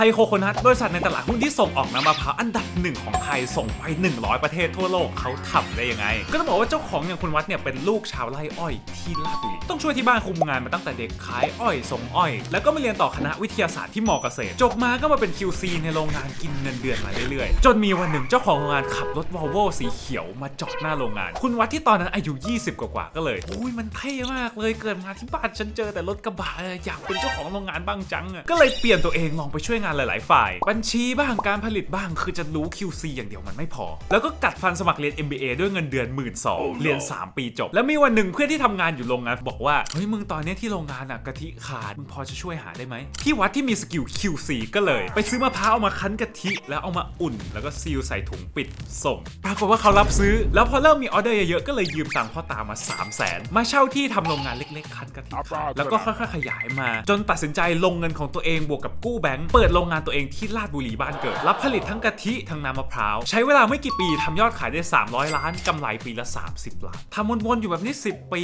ไทยโคโคนัทบริษัทในตลาดหุ้นที่ส่งออกน้ำมะพร้าวอันดับหนึ่งของไทยส่งไป 100 ประเทศทั่วโลกเขาทำได้ยังไง ก็ต้องบอกว่าเจ้าของอย่างคุณวัดเนี่ยเป็นลูกชาวไร่อ้อยที่ลาดบุรีต้องช่วยที่บ้านคุมงานมาตั้งแต่เด็กขายอ้อยส่งอ้อย แล้วก็มาเรียนต่อคณะวิทยาศาสตร์ที่มอเกษตร จบมาก็มาเป็น QC ในโรงงานกินเงินเดือนมาเรื่อยๆ จนมีวันหนึ่งเจ้าของโรงงานขับรถวอลโวสีเขียวมาจอดหน้าโรงงาน คุณวัดที่ตอนนั้นอายุ 20 กว่าๆก็เลยอุ้ยมันเท่มากเลยเกิดมาที่บ้านฉันเจอแต่รถกระบะอยากเป็นเจ้าของโรงงานบ้างจังอะก็เลยเปลี่ยนตัวเองลองไปช่วยงานหลาย ๆ ฝ่าย บัญชีบ้างการผลิตบ้างคือจะรู้ QC อย่างเดียวมันไม่พอ แล้วก็กัดฟันสมัครเรียน MBA ด้วยเงินเดือน1 2ื่นเรียน 3 ปีจบ แล้วมีวันหนึ่งเพื่อนที่ทำงานอยู่โรงงานบอกว่า เฮ้ยมึงตอนเนี้ยที่โรงงานอะกะทิขาดมึงพอจะช่วยหาได้ไหมพี่วัดที่มีสกิล QC ก็เลย ไปซื้อมะพร้าวเอามาคั้นกะทิแล้วเอามาอุ่น แล้วก็ซีลใส่ถุงปิดส่งปรากฏว่าเขารับซื้อ แล้วพอเริ่มมีออเดอร์เยอะๆก็เลยยืมตังค์พ่อตามา 3 0 0แสนมาเช่าที่ทำโรงงานเล็ก ๆ คั้นกะทิขายแล้วก็ค่อยๆขยายมา จนตัดสินใจลงเงินของตัวเองบวกกับกู้แบงก์เปิดโรงงานตัวเองที่ลาดบุรีบ้านเกิด รับผลิตทั้งกะทิทั้งน้ำมะพร้าว ใช้เวลาไม่กี่ปีทำยอดขายได้ 300 ล้านกำไรปีละ 30 ล้านทำวนๆอยู่แบบนี้ 10 ปี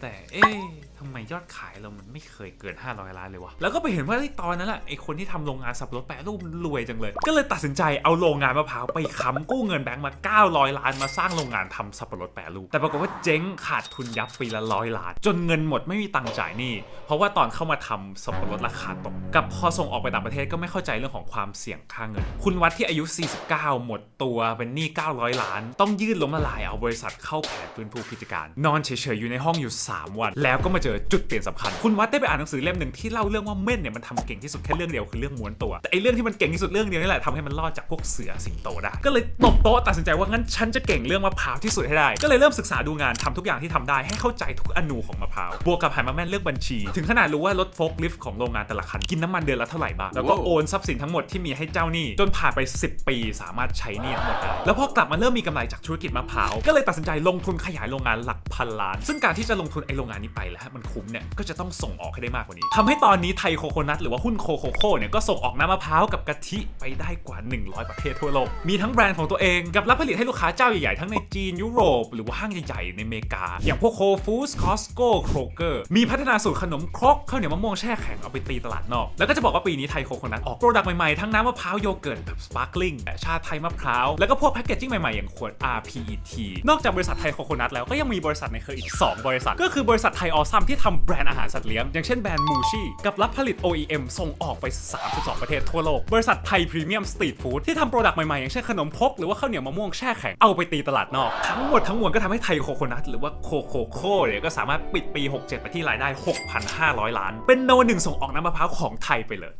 แต่เอ๊ะทำไมยอดขายเรามันไม่เคยเกิน 500 ล้านเลยวะ แล้วก็ไปเห็นว่าตอนนั้นแหละไอ้คนที่ทำโรงงานสับปะรดแปรรูปมันรวยจังเลย ก็เลยตัดสินใจเอาโรงงานมะพร้าวไปค้ำกู้เงินแบงก์มา 900 ล้านมาสร้างโรงงานทำสับปะรดแปรรูป แต่ปรากฏว่าเจ๊งขาดทุนยับปีละร้อยล้าน จนเงินหมดไม่มีตังค์จ่ายหนี้ เพราะว่าตอนเข้ามาทำสับปะรดราคาตก กับพอส่งออกไปต่างประเทศก็ไม่เข้าใจเรื่องของความเสี่ยงค่าเงิน คุณวัดที่อายุ 49 หมดตัวเป็นหนี้ 900 ล้าน ต้องยื่นล้มละลายเอาบริษัทเข้าแผนฟื้นฟูกิจการ นอนเฉยๆอยู่ในห้องอยู่ 3 วัน แล้วก็มาเจอจุดเปลี่ยนสำคัญ คุณวัดได้ไปอ่านหนังสือเล่มหนึ่งที่เล่าเรื่องว่าเม่นเนี่ยมันทำเก่งที่สุดแค่เรื่องเดียวคือเรื่องม้วนตัว แต่ไอเรื่องที่มันเก่งที่สุดเรื่องเดียวนี่แหละทำให้มันรอดจากพวกเสือสิงโตได้ ก็เลยตบโต๊ะตัดสินใจว่างั้นฉันจะเก่งเรื่องมะพร้าวที่สุดให้ได้ ก็เลยเริ่มศึกษาดูงานทำทุกอย่างที่ทำได้ให้เข้าใจทุกอนูของมะพร้าว บวกกับหันมาแม่นเรื่องบัญชี ถึงขนาดรู้ว่ารถโฟล์คลิฟต์ของโรงงานแต่ละคันกินน้ำมันเดือนละเท่าไหร่บ้าง แล้วก็โอนทรัพย์สินทั้งหมดที่มีให้เจ้าหนี้จนผ่านไป 10 ปีสามารถใช้หนี้ทั้งหมดได้ แล้วพอกลับมาเริ่มมีกำไรจากธุรกิจมะพร้าว ก็เลยตัดสินใจลงทุนขยายโรงงานหลักพันล้าน ซึ่งการที่จะลงทุนไอโรงงานนี้ไปแล้วมันคุ้มเนี่ยก็จะต้องส่งออกให้ได้มากกว่านี้ทำให้ตอนนี้ไทยโคโคนัทหรือว่าหุ้นโคโคโค่เนี่ยก็ส่งออกน้ำมะพร้าวกับกะทิไปได้กว่า 100 ประเทศทั่วโลก มีทั้งแบรนด์ของตัวเองกับรับผลิตให้ลูกค้าเจ้าใหญ่ๆทั้งในจีนยุโรป หรือว่าห้างใหญ่ๆในอเมริกา อย่างพวกโคฟูสคอสโก้โครเกอร์มีพัฒนาสูตรขนมครกข้าวเหนียวมะม่วงแช่แข็งเอาไปตีตลาดนอก แล้วก็จะบอกว่าปีนี้ไทยโคโคนัทออกโปรดักต์ใหม่ๆทั้งน้ำมะพร้าวโยเกิร์ตแบบสปาร์คลิงแต่ชาไทยมะพร้าวแล้วก็พวกแพคเกจจิ้งใหม่ๆอย่างขวด RPET นอกจากบริษัทไทยโคโคนัทแล้วก็ยังมีบริษัทในเครืออีก 2 บริษัท ก็คือบริษัทไทยออซัมที่ทำแบรนด์อาหารสัตว์เลี้ยง อย่างเช่นแบรนด์มูชี่กับรับผลิต OEM ส่งออกไป 32 ประเทศทั่วโลก บริษัทไทยพรีเมียมสตรีทฟู้ดที่ทำโปรดักต์ใหม่ๆ อย่างเช่นขนมพกหรือว่าข้าวเหนียวมะม่วงแช่แข็งเอาไปตีตลาดนอก ทั้งหมดทั้งมวลก็ทำให้ไทยโคโคนัทหรือว่าโคโคโค่เนี่ยก็สามารถปิดปี 67 ไปที่รายได้ 6,500 ล้าน เป็นโนหนึ่งส่งออกน้ำมะพร้าวของไทยไปเลย